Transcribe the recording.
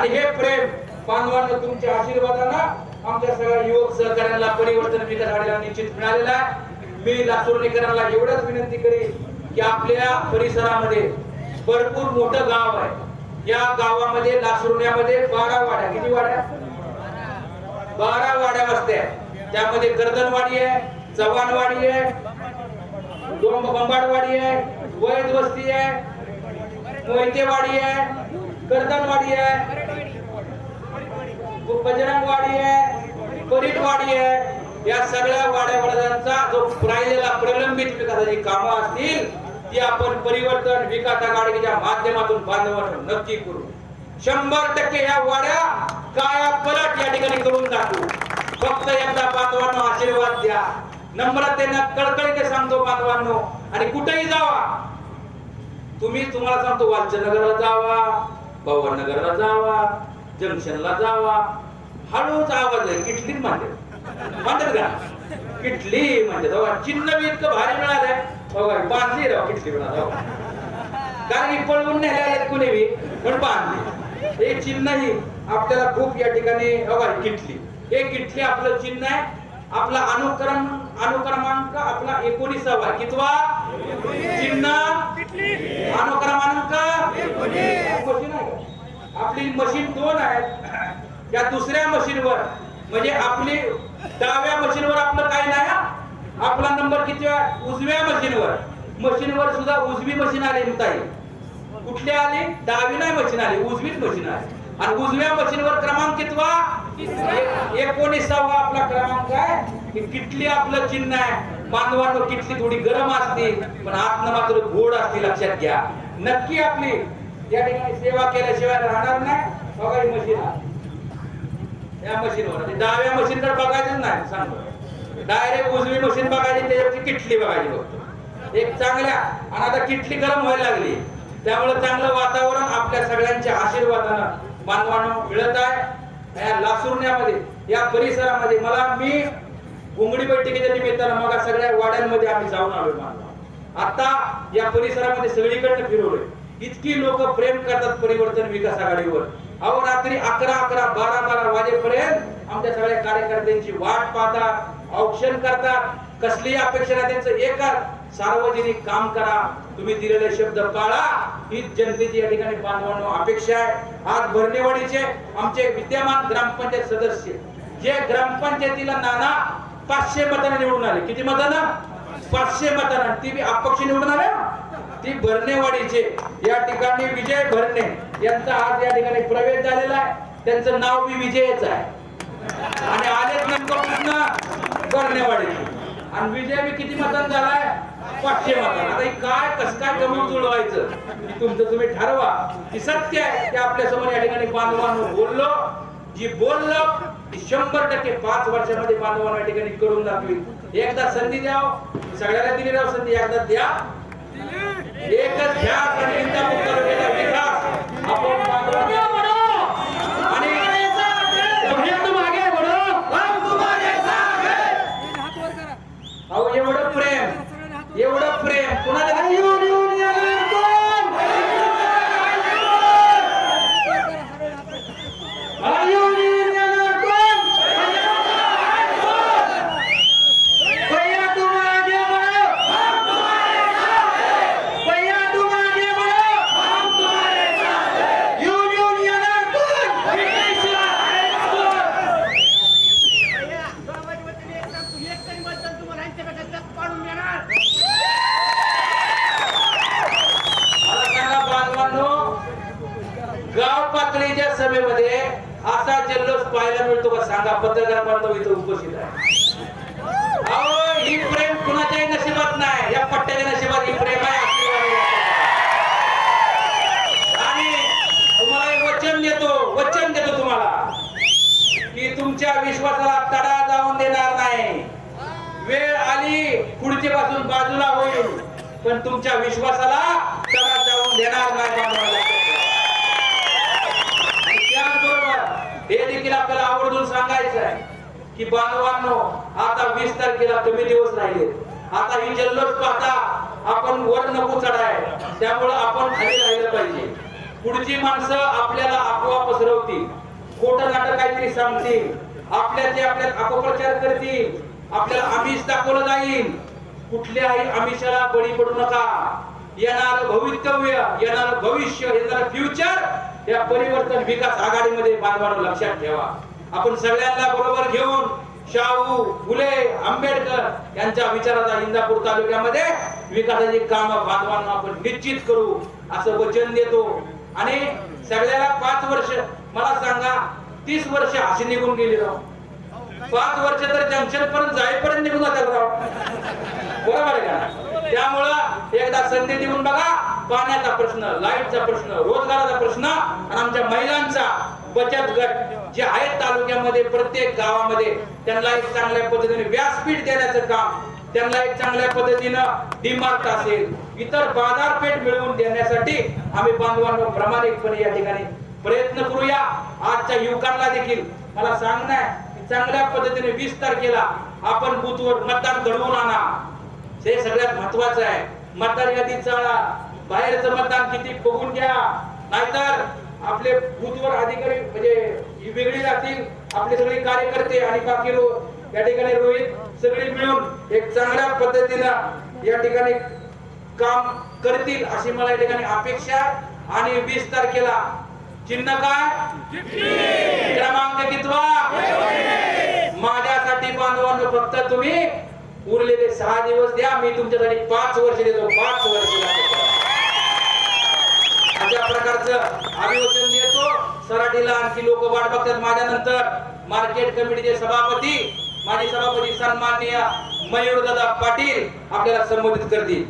आणि हे प्रेम बांधवांना तुमच्या आशीर्वादानं आमच्या सगळ्या युवक सहकार्यांना परिवर्तन विकास आघाडीला निश्चित मिळालेला आहे. मी लातूरनेकरांना एवढंच विनंती करेन की आपल्या परिसरामध्ये भरपूर मोठं गाव आहे. या गावामध्ये लासुरण्यामध्ये बारा वाड्या किती वाड्या? बारा वाड्या वस्त्या त्यामध्ये गर्दनवाडी आहे चव्हाणवाडी आहे दोन बंबाडवाडी आहे वैद वस्ती आहे मोहितेवाडी आहे गर्दनवाडी आहे बजरंगवाडी आहे परीटवाडी आहे. या सगळ्या वाड्या जो राहिलेला प्रलंबित विकासाची कामं असतील ती आपण परिवर्तन विकास आघाडीच्या माध्यमातून बांधवांना नक्की करू. शंभर टक्के या वाड्या काया पलट या ठिकाणी करून टाकू. फक्त एकदा बांधवांना आशीर्वाद द्या. नम्रतेनं कळकळीने सांगतो बांधवांनो आणि कुठेही जावा. तुम्ही तुम्हाला सांगतो वालचनगरला जावा भवनगरला जावा जंक्शनला जावा हळूच आवाज आहे. किटली म्हणते म्हणतात का? किटली म्हणते बघा चिन्ह बी इतकं भारी मिळालंय बघा बांधली राव किटली मिळाला कारण की पळवून नेले आहेत कुणी बी. पण बांधली. हे चिन्ह ही आपल्याला खूप या ठिकाणी बघा किटली. हे किटली आपलं चिन्ह आहे. आपला अनुक्रम अनुक्रमांक आपला एकोणीसावा कितवा? चिन्ह अनुक्रमांक? आपली मशीन दोन आहेत. या दुसऱ्या मशीनवर. म्हणजे आपली डाव्या मशीनवर आपलं काय नाही आपला नंबर किती आहे? उजव्या मशीनवर. मशीनवर सुद्धा उजवी मशीन आली ताई कुठली आली? डावी नाही मशीन आली उजवीच मशीन आली. आणि उजव्या मशीनवर क्रमांक कितवा? एकोणीसावा आपला क्रमांक आहे. ही किटली आपलं चिन्ह आहे? मानवांवर किटली थोडी गरम असते पण आतनं मात्र गोड असते लक्षात घ्या. नक्की आपली या ठिकाणी सेवा केल्याशिवाय राहणार नाही. बघा ही मशीन. आहे. या मशीनवर ते डाव्या मशीनकडे बघायचं नाही सांगतो डायरेक्ट उजवी मशीन बघायची त्याच्यावरची किटली बघायची फक्त. एक चांगल्या आणि आता किटली गरम व्हायला लागली. त्यामुळे चांगलं वातावरण आपल्या सगळ्यांच्या आशीर्वादानं मानवानं मिळत आहे. या लासुरण्यामध्ये या परिसरामध्ये मला मी घुंगडी बैठकीच्या निमित्तानं मग सगळ्या वाड्यांमध्ये आम्ही जाऊन आलो मानवा आता या परिसरामध्ये सगळीकडनं फिरवलोय. इतकी लोक प्रेम करतात परिवर्तन विकास आघाडीवर. अहो रात्री अकरा अकरा बारा बारा वाजेपर्यंत आमच्या सगळ्या कार्यकर्त्यांची वाट पाहतात औक्षण करतात. कसली अपेक्षा नाही त्यांचं एकच सार्वजनिक काम करा. तुम्ही दिलेले शब्द पाळा. ही जनतेची या ठिकाणी बांधवांनो अपेक्षा आहे. आज भरणेवाडीचे आमचे विद्यमान ग्रामपंचायत सदस्य जे ग्रामपंचायतीला नाना पाचशे मताने निवडून आले. किती मतानं? पाचशे मतानं. ती बी अपक्ष निवडून आले ती भरणेवाडीचे. या ठिकाणी विजय भरणे. यांचा आज या ठिकाणी प्रवेश झालेला आहे. त्यांचं नाव मी विजयच आहे. आणि आलेच नंतर कुठनं आणि विजय मी किती मतान झालाय? पाचशे मतान आता काय कसं काय कमवून जुळवायचं? की तुमचं तुम्ही ठरवा. की सत्य आहे. ते आपल्यासमोर या ठिकाणी बांधवांनो बोललो. जी बोललो ती शंभर टक्के पाच वर्षामध्ये बांधवांना या ठिकाणी करून दाखवी एकदा संधी द्याव. सगळ्याला दिली राव संधी. एकदा द्या. एकच घ्या आणि इंदापूर तालुक्याचा विकास आपण बांधवांना आणि पुढे मागे अहो एवढं प्रेम एवढं प्रेम कुणाला येऊन येऊन येणार कोण मला येऊन येऊन येणार कोण भैया तुम आगे बढ़ो भैया तुम आगे बढ़ो येऊन येऊन येणार कोण मला सांगा बांधवांनो गाव पातळीच्या असा जल्लोष पाहायला मिळतो का? सांगा पत्रकार बांधव इथं उपस्थित आहे. ही प्रेम कुणाच्याही नशिबात नाही. या पट्ट्याच्या नशिबात ही प्रेम आहे आणि तुम्हाला एक वचन देतो वचन देतो तुम्हाला की तुमच्या विश्वासाला तडा जाऊन देणार नाही. वेळ आली पुढचे पासून बाजूला होईल पण तुमच्या विश्वासाला तडा जाऊन देणार नाही की बांधवांनो आता वीस तारखेला कमी दिवस राहिले. आता ही जल्लोष पाहता आपण वर नको चढाय त्यामुळं आपण खाली राहिलं पाहिजे. पुढची माणसं आपल्याला अफवा पसरवतील. खोट नाटक काहीतरी सांगतील. आपल्याचे आपल्या अपप्रचार करतील. आपल्याला आमिष दाखवलं जाईल. कुठल्याही आमिषाला बळी पडू नका. येणार भवितव्य येणार भविष्य येणार फ्युचर या परिवर्तन विकास आघाडीमध्ये बांधवांना लक्षात ठेवा. आपण सगळ्यांना बरोबर घेऊन शाहू फुले आंबेडकर यांच्या विचाराचा इंदापूर तालुक्यामध्ये विकासाची कामं बांधवांना आपण निश्चित करू असं वचन देतो. आणि सगळ्याला पाच वर्ष मला सांगा तीस वर्ष अशी निघून गेली राव. पाच वर्ष तर जंक्शन पर्यंत जाईपर्यंत निघून जातात राव. बरोबर आहे का? त्यामुळं एकदा संधी देऊन बघा पाण्याचा प्रश्न लाईटचा प्रश्न रोजगाराचा प्रश्न आणि आमच्या महिलांचा बचत गट. जे आहेत तालुक्यामध्ये प्रत्येक गावामध्ये त्यांना एक चांगल्या पद्धतीने व्यासपीठ देण्याचं काम त्यांना एक चांगल्या पद्धतीनं डिमार्ट असेल इतर बाजारपेठ मिळवून देण्यासाठी आम्ही बांधवांनो प्रामाणिकपणे या ठिकाणी प्रयत्न करूया. आजच्या युवकांना देखील मला सांगणं आहे चांगल्या पद्धतीने वीस तारखेला आपण बुथवर मतदान घडवून आणा. हे सगळ्यात महत्वाचं आहे. मतदार यादी चाळा बाहेरचं मतदान किती बघून घ्या. नाहीतर आपले बुथवर अधिकारी म्हणजे ही वेगळी जातील आपले सगळे कार्यकर्ते आणि बाकी लोक या ठिकाणी रोहित सगळे मिळून एक चांगल्या पद्धतीनं या ठिकाणी काम करतील अशी मला या ठिकाणी अपेक्षा आणि वीस तारखेला चिन्ह काय? क्रमांक कितवा? माझ्यासाठी बांधवांनो फक्त तुम्ही उरलेले सहा दिवस द्या. मी तुमच्यासाठी पाच वर्ष देतो. पाच वर्ष अशा प्रकारचं अभिवचन सराटीला आणखी लोक वाट बघतात. माझ्यानंतर मार्केट कमिटीचे सभापती माजी सभापती सन्माननीय मयूर दादा पाटील आपल्याला संबोधित करतील.